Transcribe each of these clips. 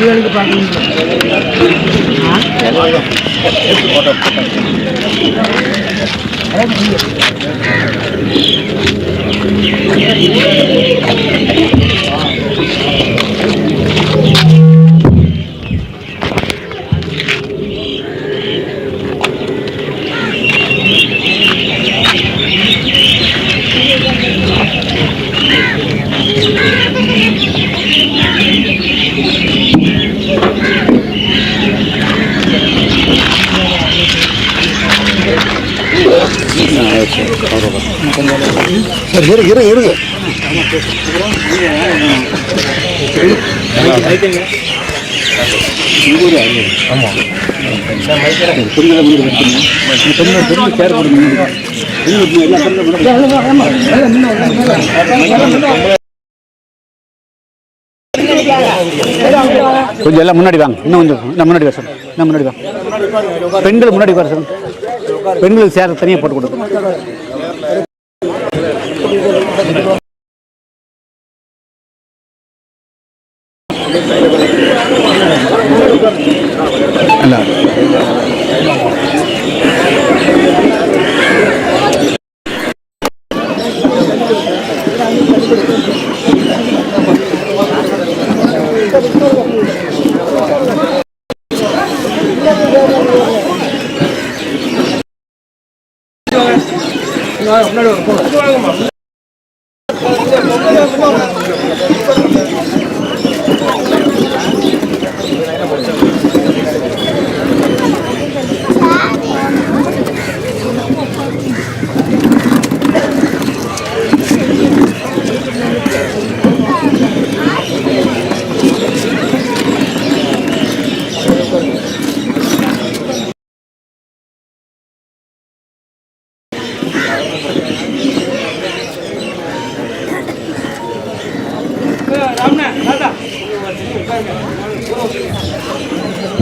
வடிவேலுக்கு பார்க்கணும் சரி இரு இரு இருங்க கொஞ்சம் எல்லாம் முன்னாடி வாங்க. இன்னும் கொஞ்சம் நான் முன்னாடி வர சொல்லுங்க நான் முன்னாடி வாங்க பெண்கள் முன்னாடி வர சொல்லுங்க பெண்களுக்கு சேர தனியாக போட்டு கொடுக்கணும்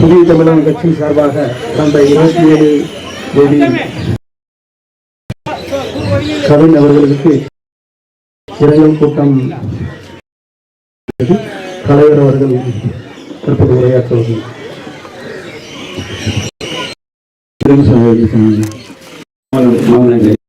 புதிய தமிழகம் கட்சி சார்பாக கடந்த இருபத்தி ஏழு தேதி கவின் அவர்களுக்கு இரங்கல் கூட்டம் தலைவர் அவர்கள் தற்போது உரையாற்றுவது. உட்கார்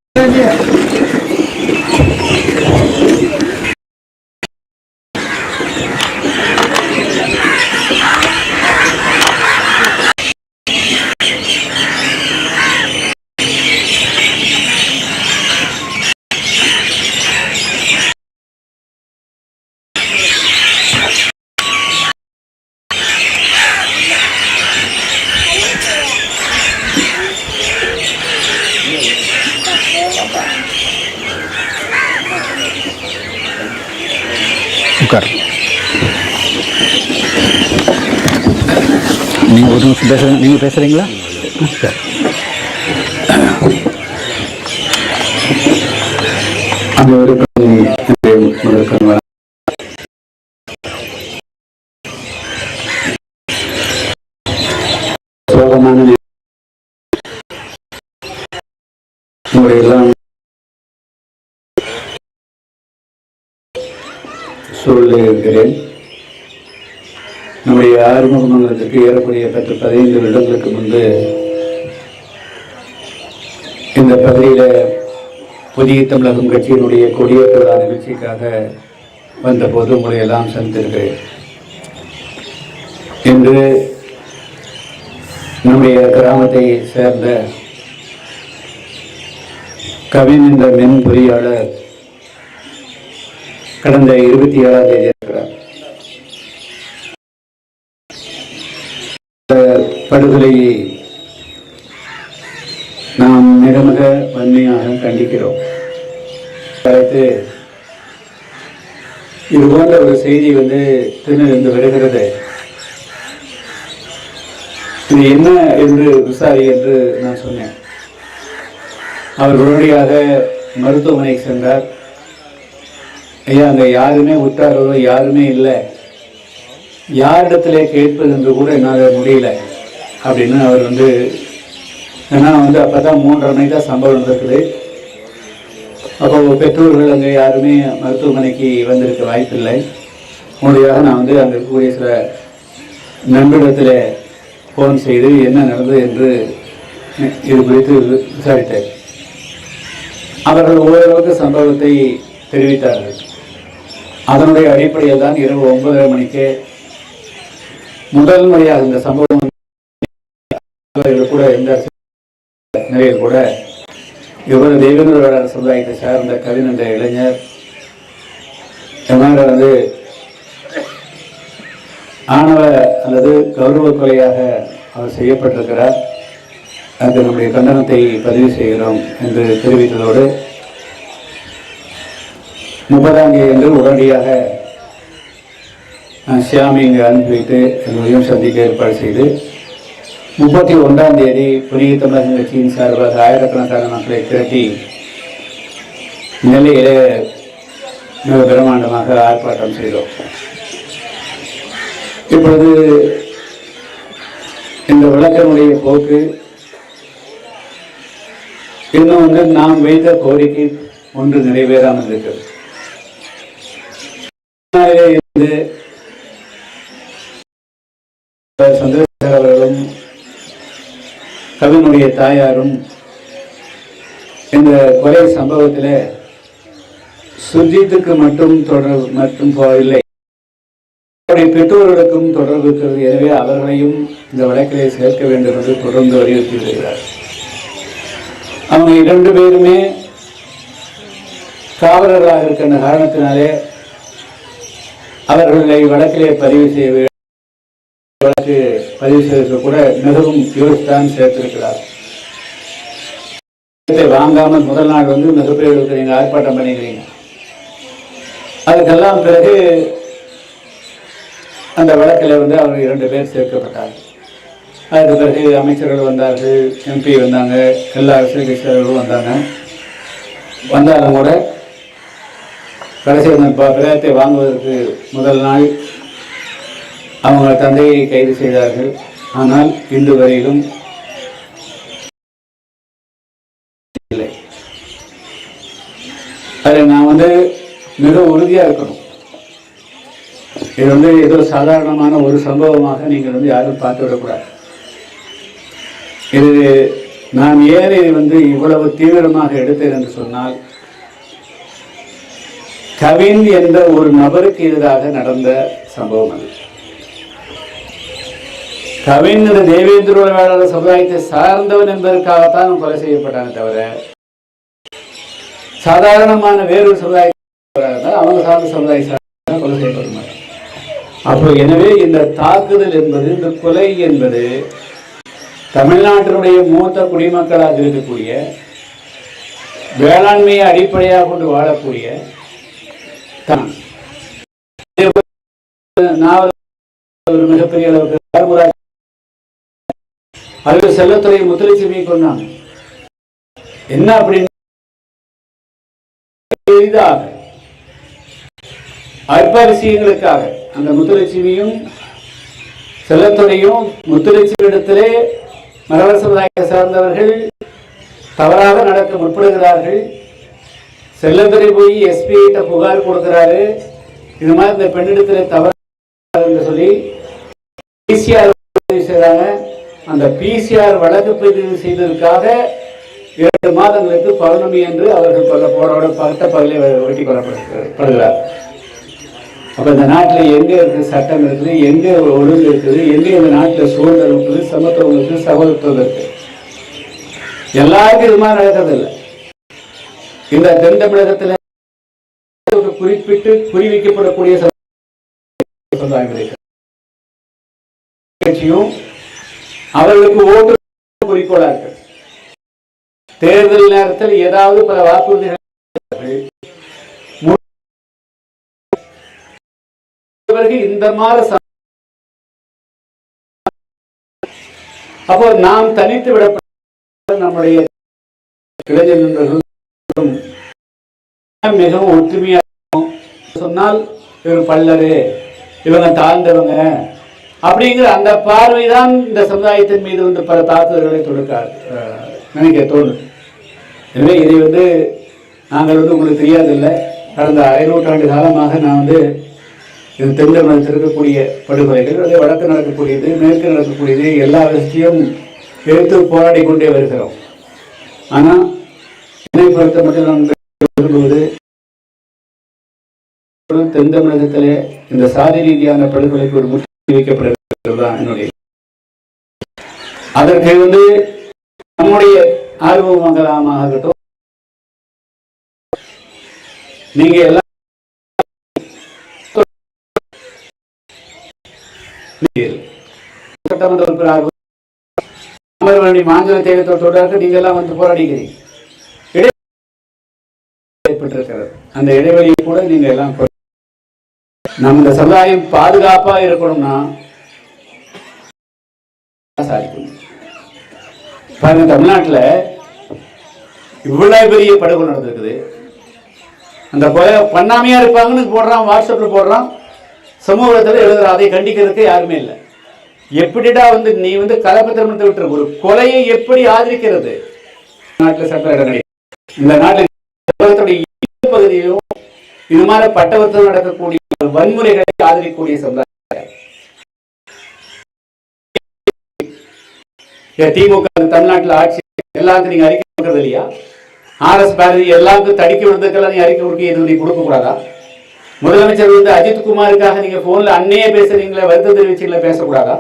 நிமிஷம் பேசுகிறீங்களா சரி சோகமான எல்லாம் இருக்கிறேன். நம்முடைய ஆறுமுக மங்கலத்திற்கு ஏறக்குறைய பத்து பதினைந்து வருடங்களுக்கு முன்பு இந்த பகுதியில் புதிய தமிழகம் கட்சியினுடைய கொடியேற்ற நிகழ்ச்சிக்காக வந்தபோது உங்களை எல்லாம் சந்தித்திருக்கிறேன் இன்று நம்முடைய கிராமத்தை சேர்ந்த கவின் என்ற மென் பொறியாளர் கடந்த இருபத்தி ஏழாம் தேதி இருக்கிறார் இந்த படுகொலையை நாம் மிக மிக வன்மையாக கண்டிக்கிறோம். அடுத்து இது போன்ற ஒரு செய்தி வந்து திருநெல்வேலிருந்து வருகிறது. இது என்ன என்று விசாரி என்று நான் சொன்னேன். அவர் உடனடியாக மருத்துவமனைக்கு சென்றார். ஐயா அங்கே யாருமே உற்றாரோ யாருமே இல்லை. யாரிடத்திலே கேட்பது என்று கூட என்னால் முடியல. அப்படின்னு அவர் வந்து ஏன்னா வந்து அப்போ தான் மூன்றரை மணிக்கு தான் சம்பவம் நடந்திருக்குது அப்போ பெற்றோர்கள் அங்கே யாருமே மருத்துவமனைக்கு வந்திருக்க வாய்ப்பில்லை. உடனடியாக நான் வந்து அங்கே இருக்கக்கூடிய சில நண்பரிடத்தில் ஃபோன் செய்து என்ன நடந்தது என்று இது குறித்து விசாரித்தேன். அவர்கள் ஓரளவுக்கு சம்பவத்தை தெரிவித்தார்கள். அதனுடைய அடிப்படையில் தான் இரவு ஒன்பதரை மணிக்கு முதல் முறையாக இந்த சம்பவம் கூட எந்த நிலையில் கூட இவர் தெய்வங்கள சமுதாயத்தை சார்ந்த கவின் என்ற இளைஞர். எவ்வாறு வந்து ஆணவ அல்லது கௌரவ கொலையாக அவர் செய்யப்பட்டிருக்கிறார். அது நம்முடைய கண்டனத்தை பதிவு செய்கிறோம் என்று தெரிவித்ததோடு முப்பதாம் தேதி என்று உடனடியாக ஷியாமி இங்கே அனுப்பி வைத்து எல்லோரையும் சந்திக்க ஏற்பாடு செய்து முப்பத்தி ஒன்றாம் தேதி புதிய தமிழக கட்சியின் சார்பாக ஆயிரக்கணக்கான மக்களை திரட்டி நிலையிலே மிக பிரமாண்டமாக ஆர்ப்பாட்டம் செய்தோம் இப்பொழுது இந்த விளக்கனுடைய போக்கு இன்னும் வந்து நாம் வைத்த கோரிக்கை ஒன்று நிறைவேறாமல் இருக்கிறது இருந்து சந்திரசேகர் அவர்களும் கவினுடைய தாயாரும் இந்த கொலை சம்பவத்தில் சுர்ஜித்துக்கு மட்டும் தொடர்பு மட்டும் போகவில்லை அவருடைய பெற்றோர்களுக்கும் தொடர்பு இருக்கிறது. எனவே அவர்களையும் இந்த வழக்கிலே சேர்க்க வேண்டும் என்று தொடர்ந்து வலியுறுத்தி வருகிறார் அவங்க இரண்டு பேருமே காவலர்களாக இருக்கின்ற காரணத்தினாலே அவர்களை வழக்கிலே பதிவு செய்ய வழக்கு பதிவு செய்வதற்கு கூட மிகவும் யோசித்தான் சேர்த்திருக்கிறார். வாங்காமல் முதல் நாள் வந்து மிகப்பெரிய அளவுக்கு ஆர்ப்பாட்டம் பண்ணிக்கிறீங்க. அதுக்கெல்லாம் பிறகு அந்த வழக்கில் வந்து அவர் இரண்டு பேர் சேர்க்கப்பட்டார் அதுக்கு பிறகு அமைச்சர்கள் வந்தார்கள் எம்பி வந்தாங்க எல்லா அரசியல் வந்தாங்க. வந்தாலும் கூட கடைசி அந்த வாங்குவதற்கு முதல் நாள் அவங்க தந்தையை கைது செய்தார்கள். ஆனால் இன்று வரையிலும் இல்லை. அதில் நான் வந்து மிக உறுதியாக இருக்கணும். இது வந்து ஏதோ சாதாரணமான ஒரு சம்பவமாக நீங்கள் வந்து யாரும் பார்த்து விடக்கூடாது. இது நான் ஏன் இதை வந்து இவ்வளவு தீவிரமாக எடுத்தேன் என்று சொன்னால் கவின் என்ற ஒரு நபருக்கு எதிராக நடந்த சம்பவம் அது. கவிஞர் என்ற தேவேந்திர வேளாளர் சமுதாயத்தை சார்ந்தவன் என்பதற்காகத்தான் கொலை செய்யப்பட்டானே தவிர சாதாரணமான வேறொரு சமுதாயத்தை அவங்க சார்ந்த சமுதாய சார்ந்த கொலை செய்யப்பட அப்போ எனவே இந்த தாக்குதல் என்பது இந்த கொலை என்பது தமிழ்நாட்டினுடைய மூத்த குடிமக்களாக இருக்கக்கூடிய வேளாண்மையை அடிப்படையாக கொண்டு வாழக்கூடிய தான். நாவல் ஒரு மிகப்பெரிய அளவுக்கு ஆறுமுறை அதில் செல்லத்துறை முத்துலட்சுமியை கொண்டாங்க என்ன அப்படின்னு எளிதாக? அற்பரிசியங்களுக்காக. அந்த முத்துலட்சுமியும் செல்லத்துறையும் முத்துலட்சுமி இடத்திலே சமுதாயத்தை சார்ந்தவர்கள் தவறாக நடக்க முற்படுகிறார்கள். செல்லத்துறை போய் எஸ்பி கிட்ட புகார் கொடுக்கிறாரு. இது மாதிரி இந்த பெண்ணிடத்தில் தவறு என்று சொல்லி பிசிஆர் செய்கிறாங்க அந்த பிசிஆர் வழக்கு பதிவு செய்ததற்காக இரண்டு மாதங்களுக்கு பௌர்ணமி என்று அவர்கள் கொல்ல போரோட பட்ட பகலே வெட்டி கொல்லப்படுகிறார் அப்ப இந்த நாட்டில் எங்கே இருக்குது சட்டம் இருக்குது எங்க ஒழுங்கு இருக்குது எங்கே இந்த நாட்டில் சூழல் இருக்குது சமத்துவம் இருக்குது சகோதரத்துவம் இருக்குது? எல்லாருக்கும் இது மாதிரி நடக்கிறது இல்லை. இந்த தென் தமிழகத்தில் ஒரு குறிப்பிட்டு குறிவிக்கப்படக்கூடிய சமுதாயம் இருக்கு கட்சியும் அவர்களுக்கு ஓட்டு குறிக்கோளார்கள். தேர்தல் நேரத்தில் ஏதாவது பல வாக்குறுதிகள் இந்த மாதிரி அப்போ நாம் தனித்து விடப்பட்ட நம்முடைய இளைஞர் நண்பர்களும் மிகவும் ஒற்றுமையாக சொன்னால் இவர் பல்லரு இவங்க தாழ்ந்தவங்க. அப்படிங்கிற அந்த பார்வை தான் இந்த சமுதாயத்தின் மீது வந்து பல தாக்குதல்களை தொடுக்க நினைக்க தோணும் எனவே இதை வந்து நாங்கள் வந்து உங்களுக்கு தெரியாதில்லை கடந்த அரை நூற்றாண்டு காலமாக நான் வந்து இது தென் தமிழகத்தில் இருக்கக்கூடிய படுகொலைகள் அதே வடக்கு நடக்கக்கூடியது மேற்கு நடக்கக்கூடியது எல்லா விஷயத்தையும் எடுத்து போராடி கொண்டே வருகிறோம். ஆனால் என்னை பொறுத்த மட்டும் நான் விரும்புவது தென் தமிழகத்திலே இந்த சாதி ரீதியான படுகொலைக்கு ஒரு முற்றுகை வைக்கப்படுகிறது என்னுடைய அதற்கு வந்து நம்முடைய ஆர்வ மங்கலமாகட்டும் நீங்க எல்லாம் சட்டமன்ற உறுப்பினர் அமர்வணி மாநில தேர்தல் தொடர்ந்து நீங்க எல்லாம் வந்து போராடிக்கிறீங்க. இடை- ஏற்பட்டிருக்கிறது. அந்த இடைவெளியை கூட நீங்க எல்லாம் கொ- நம்ம இந்த சமுதாயம் பாதுகாப்பா இருக்கணும்னா சாதிக்கணும். பாருங்க தமிழ்நாட்டில் இவ்வளவு பெரிய படுகொலை நடந்திருக்குது. அந்த கொலை பண்ணாமையா இருப்பாங்கன்னு போடுறான் வாட்ஸ்அப்ல போடுறான். சமூகத்தில் எழுதுறான் அதை கண்டிக்கிறதுக்கு யாருமே இல்லை. எப்படிடா வந்து நீ வந்து கலப்பு திருமணத்தை விட்டுற ஒரு கொலையை எப்படி ஆதரிக்கிறது? நாட்டில் சட்ட இடங்களில் இந்த நாட்டில் பகுதியிலும் இது மாதிரி பட்டவர்த்தம் நடக்கக்கூடிய வன்முறைகளை ஆதரிக்கக்கூடிய சமுதாயம். திமுக தமிழ்நாட்டில் ஆட்சி எல்லாத்துக்கும் நீங்க அறிக்கை கொடுக்கறது இல்லையா? ஆர்எஸ் பாரதி எல்லாருக்கும் தடுக்கி விழுந்ததுக்கெல்லாம் நீங்க அறிக்கை கொடுக்க இது நீ கொடுக்க கூடாதா முதலமைச்சர் வந்து அஜித் குமாருக்காக நீங்க போன்ல அன்னையே பேசுறீங்களே வருத்தம் தெரிவிச்சீங்களே பேசக்கூடாதா?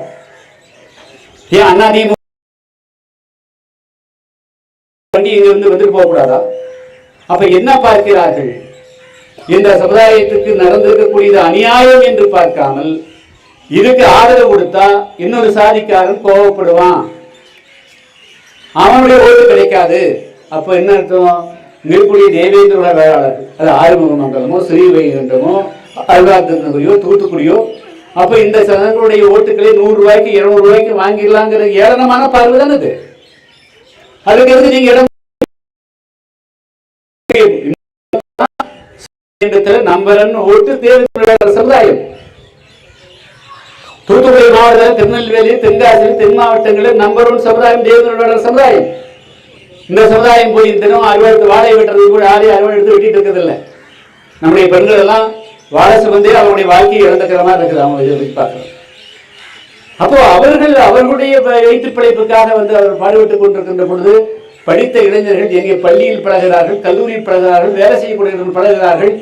ஏன் அண்ணா திமுக வண்டி இங்க வந்து வந்துட்டு போக கூடாதா அப்ப என்ன பார்க்கிறார்கள்? இந்த சமுதாயத்துக்கு நடந்திருக்கக்கூடியது அநியாயம் என்று பார்க்காமல் இதுக்கு ஆதரவு கொடுத்தா இன்னொரு சாதிக்காரன் கோவப்படுவான். அவனுடைய ஓய்வு கிடைக்காது. அப்ப என்ன அர்த்தம்? இருக்கக்கூடிய தேவேந்திரோட வேளாளர் அது ஆறுமுக மங்கலமோ ஸ்ரீவைகுண்டமோ அருகாத்தனகுரியோ தூத்துக்குடியோ அப்ப இந்த சனங்களுடைய ஓட்டுகளை நூறு ரூபாய்க்கு இருநூறு ரூபாய்க்கு வாங்கிடலாங்கிற ஏளனமான பார்வை தானே இது அதுக்கு எதுக்கு நீங்க இடம் இடத்துல நம்பரன் ஓட்டு தேர்தல் சமுதாயம் தூத்துக்குடி மாவட்டம் திருநெல்வேலி தென்காசி தென் மாவட்டங்களில் நம்பர் ஒன் சமுதாயம் தேவேந்திர சமுதாயம் இந்த சமுதாயம் போய் தினம் அறுவடை வாழை வெட்டுறது கூட யாரையும் அறுவடை எடுத்து வெட்டிட்டு இருக்கிறதில்ல. நம்முடைய பெண்கள் எல்லாம் வாழை சுமந்தே அவருடைய வாழ்க்கையை இழந்துக்கிற மாதிரி இருக்குது. அவங்க இதை பார்க்குறோம் அப்போ அவர்கள் அவர்களுடைய வயிற்று பிழைப்புக்காக வந்து அவர் பாடுபட்டுக் கொண்டிருக்கின்ற பொழுது படித்த இளைஞர்கள் எங்கே பள்ளியில் பழகிறார்கள் கல்லூரியில் பழகிறார்கள் வேலை செய்யக்கூடியவர்கள் பழகிறார்கள்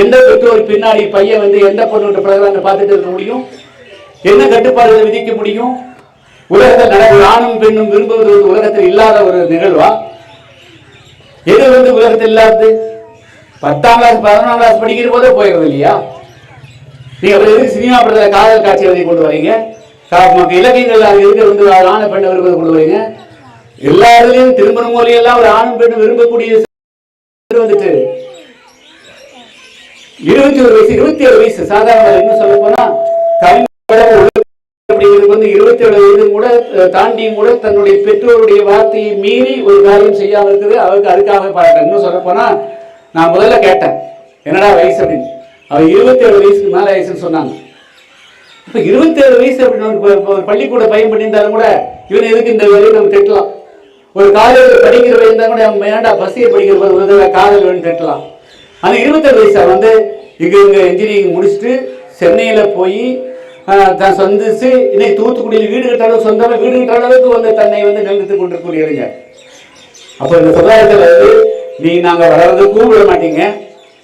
எந்த பெற்றோர் பின்னாடி பையன் வந்து எந்த பொண்ணு பழகிறாங்க பார்த்துட்டு இருக்க முடியும்? என்ன கட்டுப்பாடுகளை விதிக்க முடியும்? உலகத்தில் நடக்கிற ஆணும் பெண்ணும் விரும்புவது வந்து உலகத்தில் இல்லாத ஒரு நிகழ்வா? எது வந்து உலகத்தில் இல்லாதது? பத்தாம் கிளாஸ் பதினொன்றாம் கிளாஸ் படிக்கிற போதே போயிடுறது இல்லையா நீங்க அப்புறம் சினிமா படத்தில் காதல் காட்சி கொண்டு வரீங்க? இலக்கியங்கள் அது இருக்க வந்து ஆண ஆணை பெண்ணை விரும்புவது கொண்டு வரீங்க. எல்லா இடத்துலையும் திருமணம் மூலையெல்லாம் ஒரு ஆணும் பெண் விரும்பக்கூடிய வந்துட்டு இருபத்தி ஒரு வயசு இருபத்தி ஏழு வயசு. சாதாரண இன்னும் சொல்ல போனா அப்படிங்கிறது வந்து இருபத்தி ஏழு வயது கூட தாண்டியும் கூட தன்னுடைய பெற்றோருடைய வார்த்தையை மீறி ஒரு காரியம் செய்யாமல் இருக்குது. அவருக்கு அதுக்காக பாருங்க இன்னும் சொல்ல போனா நான் முதல்ல கேட்டேன். என்னடா வயசு அப்படின்னு. அவர் இருபத்தி ஏழு வயசுக்கு மேல வயசுன்னு சொன்னாங்க. இப்போ இருபத்தி ஏழு வயசு அப்படின்னு ஒரு பள்ளிக்கூட பையன் பண்ணியிருந்தாலும் கூட இவன் எதுக்கு இந்த வேலையை நம்ம திட்டலாம்? ஒரு காலேஜ் படிக்கிறவ வயசு கூட அவன் பசியை படிக்கிற போது ஒரு காதல் வேணும் திட்டலாம் ஆனால் இருபத்தஞ்சு வயசா வந்து இங்கே இங்கே இன்ஜினியரிங் முடிச்சுட்டு சென்னையில் போய் தான் சந்திச்சு இன்னைக்கு தூத்துக்குடியில் வீடு கட்டாலும் சொந்தமாக வீடு கட்ட அளவுக்கு வந்து தன்னை வந்து நிலைத்து கொண்டிருக்கூடிய அப்போ இந்த சமுதாயத்தில் வந்து நீ நாங்கள் வளர்றது கூப்பிட மாட்டீங்க.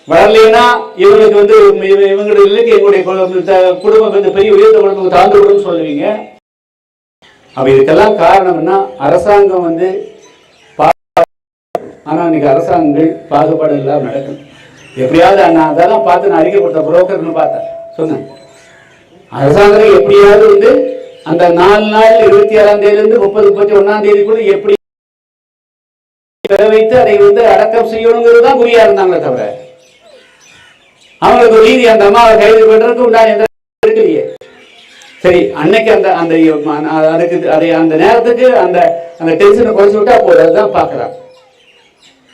வளரலைன்னா இவங்களுக்கு வந்து இவ- இவங்களுடைய இல்லைக்கு எங்களுடைய குடும்பம் குடும்பம் வந்து பெரிய உயர்ந்த குடும்பம் தாழ்ந்து விடும்னு சொல்லுவீங்க. அப்போ இதுக்கெல்லாம் காரணம்னா அரசாங்கம் வந்து ஆனால் இன்னைக்கு அரசாங்கங்கள் பாகுபாடு இல்லாமல் நடக்கும் எப்படியாவது நான் அதெல்லாம் பார்த்து நான் அறிக்கைப்படுத்த புரோக்கர்னு பார்த்தேன். சொன்னேன். அரசாங்கம் எப்படியாவது வந்து அந்த நாலு நாள் இருபத்தி ஆறாம் தேதியிலிருந்து முப்பது முப்பத்தி ஒன்னாம் தேதிக்குள்ள எப்படி பெற வைத்து அதை வந்து அடக்கம் செய்யணுங்கிறது தான் குறியா இருந்தாங்களே தவிர அவங்களுக்கு நீதி அந்த அம்மாவை கைது பண்றதுக்கு உண்டான எந்த இருக்கலையே சரி அன்னைக்கு அந்த அந்த அதுக்கு அதை அந்த நேரத்துக்கு அந்த அந்த டென்ஷனை குறைச்சு விட்டா போதும். அதுதான் பார்க்கறாங்க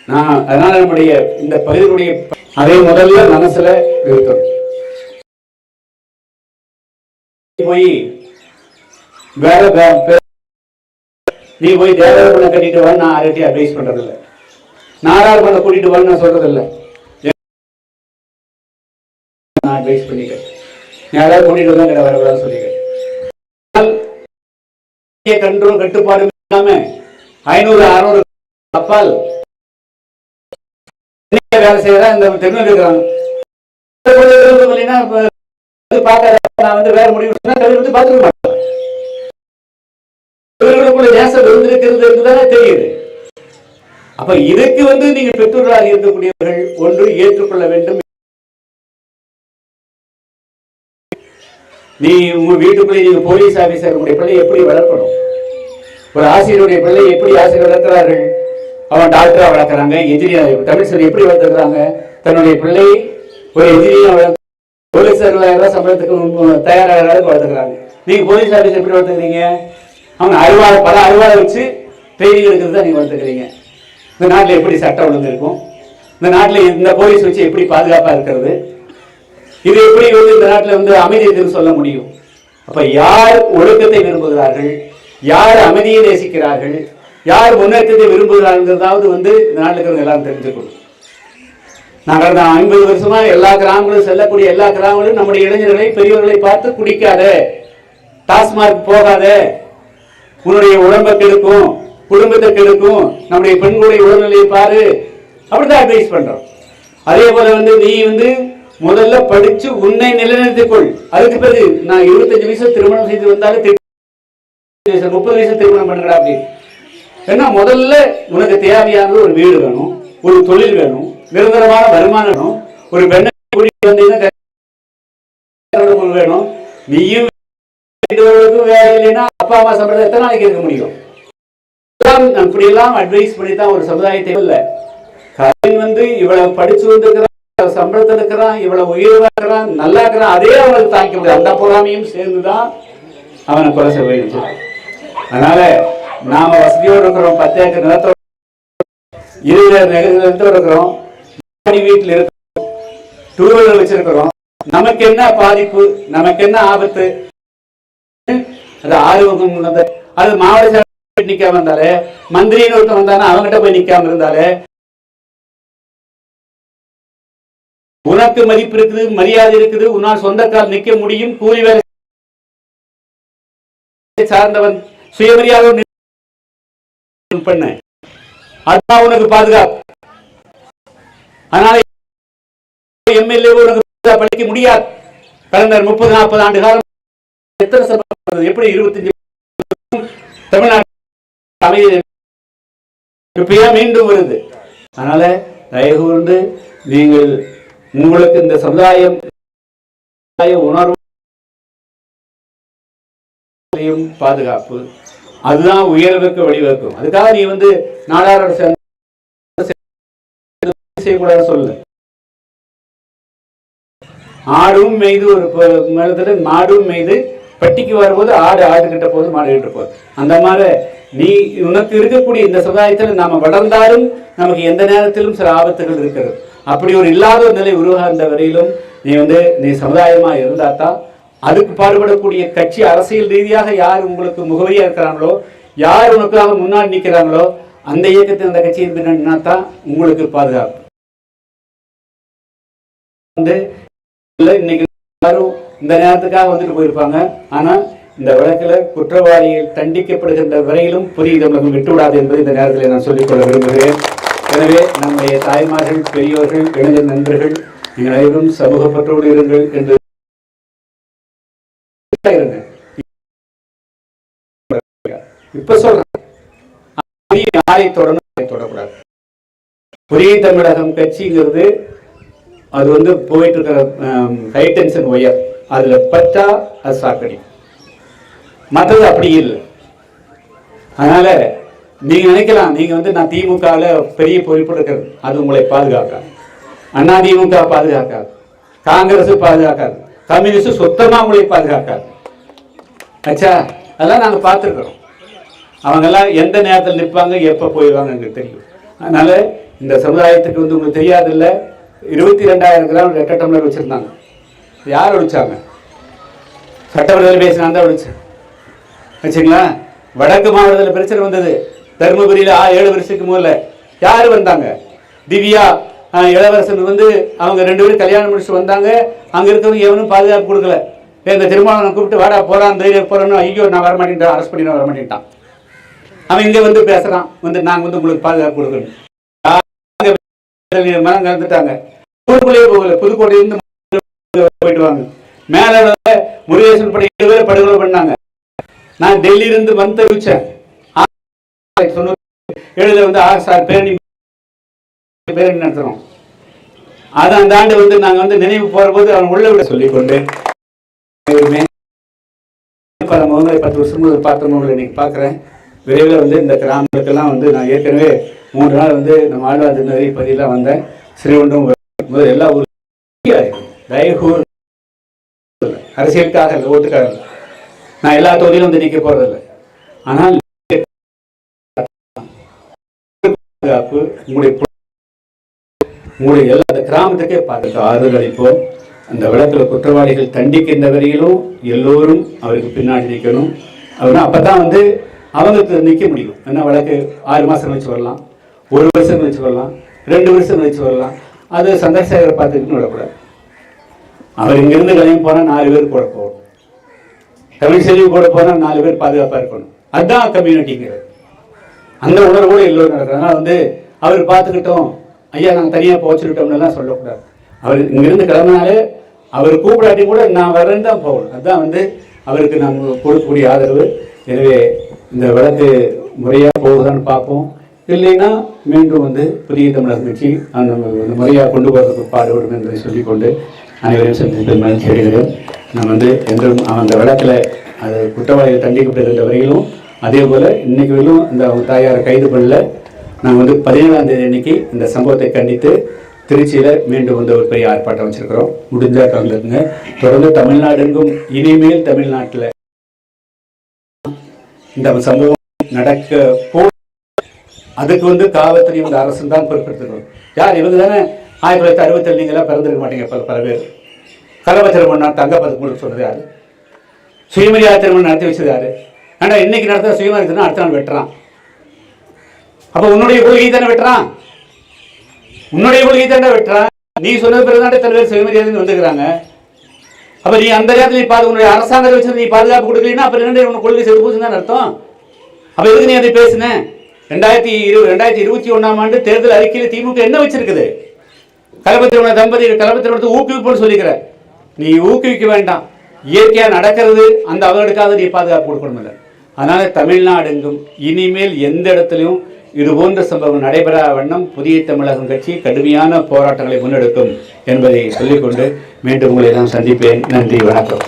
நான் அதனால நம்முடைய இந்த பகுதியினுடைய அதை முதல்ல மனசுல இருக்கணும் போய் வேற நீ போய் தேவர பண்ண கட்டிட்டு வா நான் யார்கிட்டயும் அட்வைஸ் பண்றது இல்ல நாடார் பண்ண கூட்டிட்டு வான்னு நான் சொல்றது இல்ல நான் அட்வைஸ் பண்ணிக்கிறேன். யாராவது கூட்டிட்டு வந்தா கடை வரக்கூடாது சொல்லிக்கிறேன். கண்ட்ரோல் கட்டுப்பாடு இல்லாம ஐநூறு அறுநூறு அப்பால் வேலை செய்யறா இந்த தெருவில் இருக்கிறாங்க. நான் வந்து வேற முடிவு சொன்னா பார்த்துக்க மாட்டேன் இவர்களுக்குள்ள நேசம் இருந்திருக்கிறது என்றுதானே தெரியுது. அப்ப இதுக்கு வந்து நீங்க பெற்றோர்களாக இருக்கக்கூடியவர்கள் ஒன்று ஏற்றுக்கொள்ள வேண்டும் நீ உங்க வீட்டுக்குள்ளே நீங்க போலீஸ் ஆபீசர் உடைய பிள்ளை எப்படி வளர்க்கணும்? ஒரு ஆசிரியருடைய பிள்ளை எப்படி ஆசிரியர் வளர்க்கிறார்கள்? அவன் டாக்டரா வளர்க்குறாங்க என்ஜினியர் தமிழ் எப்படி வளர்த்துக்கிறாங்க? தன்னுடைய பிள்ளை ஒரு என்ஜினியர் வளர்த்து போலீஸார்கள் சம்பளத்துக்கு தயாராகிற அளவுக்கு வளர்த்துக்கிறாங்க. நீங்க போலீஸ் ஆபீஸ் எப்படி வளர்த்துக்கிறீங்க? அவங்க அறுவாலை பல அறுவாலை வச்சு ட்ரைனிங் எடுக்கிறது தான் நீங்க வளர்த்துக்கிறீங்க. இந்த நாட்டில் எப்படி சட்டம் ஒழுங்கு இருக்கும்? இந்த நாட்டில் இந்த போலீஸ் வச்சு எப்படி பாதுகாப்பாக இருக்கிறது? இது எப்படி வந்து இந்த நாட்டில் வந்து அமைதியை சொல்ல முடியும்? அப்ப யார் ஒழுக்கத்தை விரும்புகிறார்கள்? யார் அமைதியை நேசிக்கிறார்கள்? யார் முன்னேற்றத்தை விரும்புகிறார்கள்ங்கிறதாவது வந்து இந்த நாட்டில் இருக்கிறவங்க எல்லாரும் தெரிஞ்சுக்கணும். நாங்கள் தான் ஐம்பது வருஷமா எல்லா கிராமங்களும் செல்லக்கூடிய எல்லா கிராமங்களும் நம்முடைய இளைஞர்களை பெரியவர்களை பார்த்து குடிக்காத டாஸ்மார்க் போகாத உன்னுடைய உடம்பை கெடுக்கும் குடும்பத்தை கெடுக்கும் நம்முடைய பெண்களுடைய உடல்நிலையை பாரு அப்படிதான் அட்வைஸ் பண்றோம். அதே போல வந்து நீ வந்து முதல்ல படிச்சு உன்னை நிலைநிறுத்திக் கொள் அதுக்கு பிறகு நான் இருபத்தஞ்சு வயசு திருமணம் செய்து வந்தாலும் முப்பது வயசு திருமணம் பண்ணுறா அப்படி. ஏன்னா முதல்ல உனக்கு தேவையானது ஒரு வீடு வேணும் ஒரு தொழில் வேணும் நிரந்தரமான வருமானம் வேணும் ஒரு பெண்ணை கூட்டிட்டு வந்தீங்கன்னா வேணும். நீயும் வேலை இல்லைன்னா அப்பா அம்மா சம்பளம் எத்தனை நாளைக்கு இருக்க முடியும்? எல்லாம் அப்படி எல்லாம் அட்வைஸ் பண்ணி தான் ஒரு சமுதாயத்தை இல்லை. கலைஞன் வந்து இவ்வளவு படிச்சு வந்திருக்கிற சம்பளத்தில் இருக்கிறான் இவ்வளவு உயர்வா இருக்கிறான் நல்லா இருக்கிறான் அதே அவனுக்கு தாங்கிக்க முடியாது. அந்த பொறாமையும் சேர்ந்துதான் அவனை கொலை செய்ய வேண்டும் அதனால நாம வசதியோடு இருக்கிறோம் பத்து ஏக்கர் நிலத்தோட நிலத்தோடு இருக்கிறோம் வீட்டில் இருக்கிறோம் டூ வீலர் வச்சிருக்கிறோம். நமக்கு என்ன பாதிப்பு நமக்கு என்ன ஆபத்து? அது ஆர்வம் உள்ளது. அது மாவட்ட நிக்காம இருந்தாலே மந்திரின்னு ஒருத்தன் வந்தானா அவங்ககிட்ட போய் நிக்காம இருந்தாலே உனக்கு மதிப்பு இருக்குது மரியாதை இருக்குது உன்னால் சொந்த நிற்க முடியும் கூலி வேலை சார்ந்தவன் சுயமரியாதை பண்ண. அதுதான் உனக்கு பாதுகாப்பு. அதனால எம்எல்ஏ உனக்கு பாதுகாப்பு அளிக்க முடியாது. கடந்த முப்பது நாற்பது ஆண்டு காலம் எத்தனை சம்பவம் எப்படி இருபத்தஞ்சு தமிழ்நாடு அமைதி இப்பயா மீண்டும் வருது? அதனால தயவு கூர்ந்து நீங்கள் உங்களுக்கு இந்த சமுதாயம் உணர்வு பாதுகாப்பு. அதுதான் உயர்வுக்கு வழிவகுக்கும். அதுக்காக நீ வந்து நாடாரோட சேர்ந்து செய்யக்கூடாது சொல்லு ஆடும் மெய்து ஒரு மேலத்துல மாடும் மெய்து பட்டிக்கு வரும்போது ஆடு ஆடு கிட்ட போது மாடு கிட்ட போகுது அந்த மாதிரி நீ உனக்கு இருக்கக்கூடிய இந்த சமுதாயத்தில் நாம வளர்ந்தாலும் நமக்கு எந்த நேரத்திலும் சில ஆபத்துகள் இருக்கிறது. அப்படி ஒரு இல்லாத ஒரு நிலை உருவாகின்ற வரையிலும் நீ வந்து நீ சமுதாயமா இருந்தா தான் அதுக்கு பாடுபடக்கூடிய கட்சி அரசியல் ரீதியாக யார் உங்களுக்கு முகவரியா இருக்கிறாங்களோ யார் உனக்காக முன்னாடி நிற்கிறாங்களோ அந்த இயக்கத்தில் அந்த கட்சியின் பின்னாடினா தான் உங்களுக்கு பாதுகாப்பு. வந்து இன்னைக்கு எல்லாரும் இந்த நேரத்துக்காக வந்துட்டு போயிருப்பாங்க. ஆனா இந்த வழக்குல குற்றவாளிகள் தண்டிக்கப்படுகின்ற வரையிலும் புரியுது நம்மளுக்கு விட்டுவிடாது என்பதை இந்த நேரத்தில் நான் சொல்லிக்கொள்ள விரும்புகிறேன். எனவே நம்முடைய தாய்மார்கள் பெரியோர்கள் இளைஞர் நண்பர்கள் நீங்கள் அனைவரும் சமூக பற்றோடு இருங்கள் என்று இப்ப சொல்றேன். நாளை தொடர்ந்து தொடக்கூடாது புதிய தமிழகம் கட்சிங்கிறது அது வந்து போயிட்டு இருக்கிற ஹை டென்ஷன் ஒயர் அதுல பற்றா அது சாக்கடி. மற்றது அப்படி இல்லை. அதனால நீங்க நினைக்கலாம் நீங்க வந்து நான் திமுகவில் பெரிய பொறுப்பு இருக்கிறது அது உங்களை பாதுகாக்காது. அண்ணா திமுக பாதுகாக்காது. காங்கிரஸ் பாதுகாக்காது. கம்யூனிஸ்ட் சுத்தமாக உங்களை பாதுகாக்காது. ஆச்சா அதெல்லாம் நாங்கள் பார்த்துருக்குறோம். அவங்கெல்லாம் எந்த நேரத்தில் நிற்பாங்க எப்போ போயிடுவாங்க எங்களுக்கு தெரியும். அதனால் இந்த சமுதாயத்துக்கு வந்து உங்களுக்கு தெரியாதுல்ல இருபத்தி ரெண்டாயிரம் கிராம் ரெட்ட டம்ளர் வச்சிருந்தாங்க. யார் ஒழிச்சாங்க? சட்டமன்றத்தில் பேசினா தான் ஒழிச்சேன். வச்சுங்களா வடக்கு மாவட்டத்தில் பிரச்சனை வந்தது. தருமபுரியில் ஆ ஏழு வருஷத்துக்கு முதல்ல. யார் வந்தாங்க? திவ்யா இளவரசன் வந்து அவங்க ரெண்டு பேரும் கல்யாணம் முடிச்சு வந்தாங்க. அங்கே இருக்கிறவங்க எவனும் பாதுகாப்பு கொடுக்கல. இந்த திருமணம் கூப்பிட்டு வாடா போகிறான் தைரியம் போகிறேன்னு ஐயோ நான் வரமாட்டேன்ட்டான் அரெஸ்ட் பண்ணி வர மாட்டேன்ட்டான் அவன் இங்கே வந்து பேசுகிறான் வந்து நாங்கள் வந்து உங்களுக்கு பாதுகாப்பு கொடுக்கணும். மனம் மரம் கலந்துட்டாங்க. ஊருக்குள்ளேயே போகல. புதுக்கோட்டையிலேருந்து போயிட்டு வாங்க. மேலே முருகேசன் படை ஏழு பேர் படுகொலை பண்ணாங்க. நான் டெல்லியிலிருந்து வந்து தெரிவிச்சேன் எழுத வந்து ஆர் சார் பேரணி பேரணி நடத்துறோம். அது அந்த ஆண்டு வந்து நாங்க வந்து நினைவு போற போது அவன் உள்ள விட சொல்லிக்கொண்டு பல முகங்களை பத்து வருஷம் முதல் பார்த்த முகங்களை இன்னைக்கு பார்க்குறேன். விரைவில் வந்து இந்த கிராமத்துக்கெல்லாம் வந்து நான் ஏற்கனவே மூன்று நாள் வந்து நம்ம ஆழ்வார் திருநகரி பதிலாம் வந்தேன். ஸ்ரீகுண்டம் முதல் எல்லா ஊரும் தயகூர் அரசியலுக்காக இல்லை ஓட்டுக்காக நான் எல்லா தொகுதியிலும் வந்து நிற்க போறதில்லை. ஆனால் பாதுகாப்பு உங்களுடைய உங்களுடைய எல்லா அந்த கிராமத்துக்கே பாதுகாப்பு ஆறுதல் அளிப்போம் அந்த வழக்கில் குற்றவாளிகள் தண்டிக்கின்ற வரையிலும் எல்லோரும் அவருக்கு பின்னாடி நிற்கணும் அப்படின்னா அப்பதான் வந்து அவங்க நிற்க முடியும். என்ன வழக்கு? ஆறு மாசம் கழிச்சு வரலாம். ஒரு வருஷம் கழிச்சு வரலாம். ரெண்டு வருஷம் கழிச்சு வரலாம். அது சந்திரசேகரை பார்த்துக்கிட்டு விடக்கூடாது அவர் இங்கிருந்து கிளம்பி போனா நாலு பேர் கூட போகணும். தமிழ் செல்வி கூட போனா நாலு பேர் பாதுகாப்பா இருக்கணும். அதுதான் கம்யூனிட்டிங்கிறது அந்த உணர்வோடு எல்லோரும் அதனால் வந்து அவர் பார்த்துக்கிட்டோம். ஐயா நாங்கள் தனியாக போச்சுக்கிட்டோம்னுலாம் சொல்லக்கூடாது. அவர் இங்கிருந்து கிளம்பினாலே அவர் கூப்பிடாட்டி கூட நான் வரேன்னு தான் போகணும் அதுதான் வந்து அவருக்கு நாங்கள் கொடுக்கக்கூடிய ஆதரவு. எனவே இந்த வழக்கு முறையாக போகுதான்னு பார்ப்போம். இல்லைன்னா மீண்டும் வந்து புதிய தமிழர் கட்சி அந்த முறையாக கொண்டு போகிறதுக்கு பாடுபடும் என்பதை சொல்லிக்கொண்டு அனைவரையும் சந்தித்து மகிழ்ச்சி அடைகிறேன். நான் வந்து என்றும் அந்த வழக்கில் அது குற்றவாளிகள் தண்டிக்கப்பட்டிருந்த வரையிலும் அதே போல் இன்றைக்கு வரையிலும் இந்த தாயாரை கைது பண்ணல. நாங்கள் வந்து பதினேழாம் தேதி அன்னைக்கு இந்த சம்பவத்தை கண்டித்து திருச்சியில் மீண்டும் வந்து ஒரு பெரிய ஆர்ப்பாட்டம் வச்சிருக்கிறோம். முடிஞ்சால் கலந்துருங்க தொடர்ந்து தமிழ்நாடெங்கும் இனிமேல் தமிழ்நாட்டில் இந்த சம்பவம் நடக்க போ அதுக்கு வந்து காவல்துறையும் இந்த அரசு தான் பொறுப்பெடுத்துக்கணும். யார்? இவங்க தானே ஆயிரத்தி தொள்ளாயிரத்தி அறுபத்தேழு நீங்களாம் பிறந்திருக்க மாட்டீங்க பல பல பேர். கலவ திருமணம் நான் சொன்னது யார்? சுயமரியாதை திருமணம் நடத்தி வச்சது யாரு? ஏன்டா இன்னைக்கு நடத்த சுயமரியாதை திருமணம் அடுத்த நாள் வெட்டுறான். அப்போ உன்னுடைய கொள்கை தானே வெட்டுறான்? உன்னுடைய கொள்கை தானே வெட்டுறான்? நீ சொன்னது பிறகு சில பேர் சுயமரியாதைன்னு வந்துக்கிறாங்க. அப்போ நீ அந்த நேரத்தில் நீ பாது உன்னுடைய அரசாங்கத்தை வச்சு நீ பாதுகாப்பு கொடுக்கலன்னா அப்புறம் ரெண்டு உனக்கு கொள்கை செத்து போச்சுன்னு அர்த்தம்? அப்போ எதுக்கு நீ அதை பேசுன? ரெண்டாயிரத்தி இரு ரெண்டாயிரத்தி இருபத்தி ஒன்றாம் ஆண்டு தேர்தல் அறிக்கையில் திமுக என்ன வச்சிருக்குது? கலபத்திரமண தம்பதி கலபத்திரமணத்தை ஊக்குவிப்புன்னு சொல்லிக்கிற. நீ ஊக்குவிக்க வேண்டாம். இயற்கையாக நடக்கிறது அந்த அவர்களுக்காக நீ பாதுகாப்பு கொடுக்கணும் இல்லை அதனால் தமிழ்நாடெங்கும் இனிமேல் எந்த இடத்துலையும் இதுபோன்ற சம்பவம் நடைபெறா வண்ணம் புதிய தமிழகம் கட்சி கடுமையான போராட்டங்களை முன்னெடுக்கும் என்பதை சொல்லிக்கொண்டு மீண்டும் உங்களை நான் சந்திப்பேன். நன்றி வணக்கம்.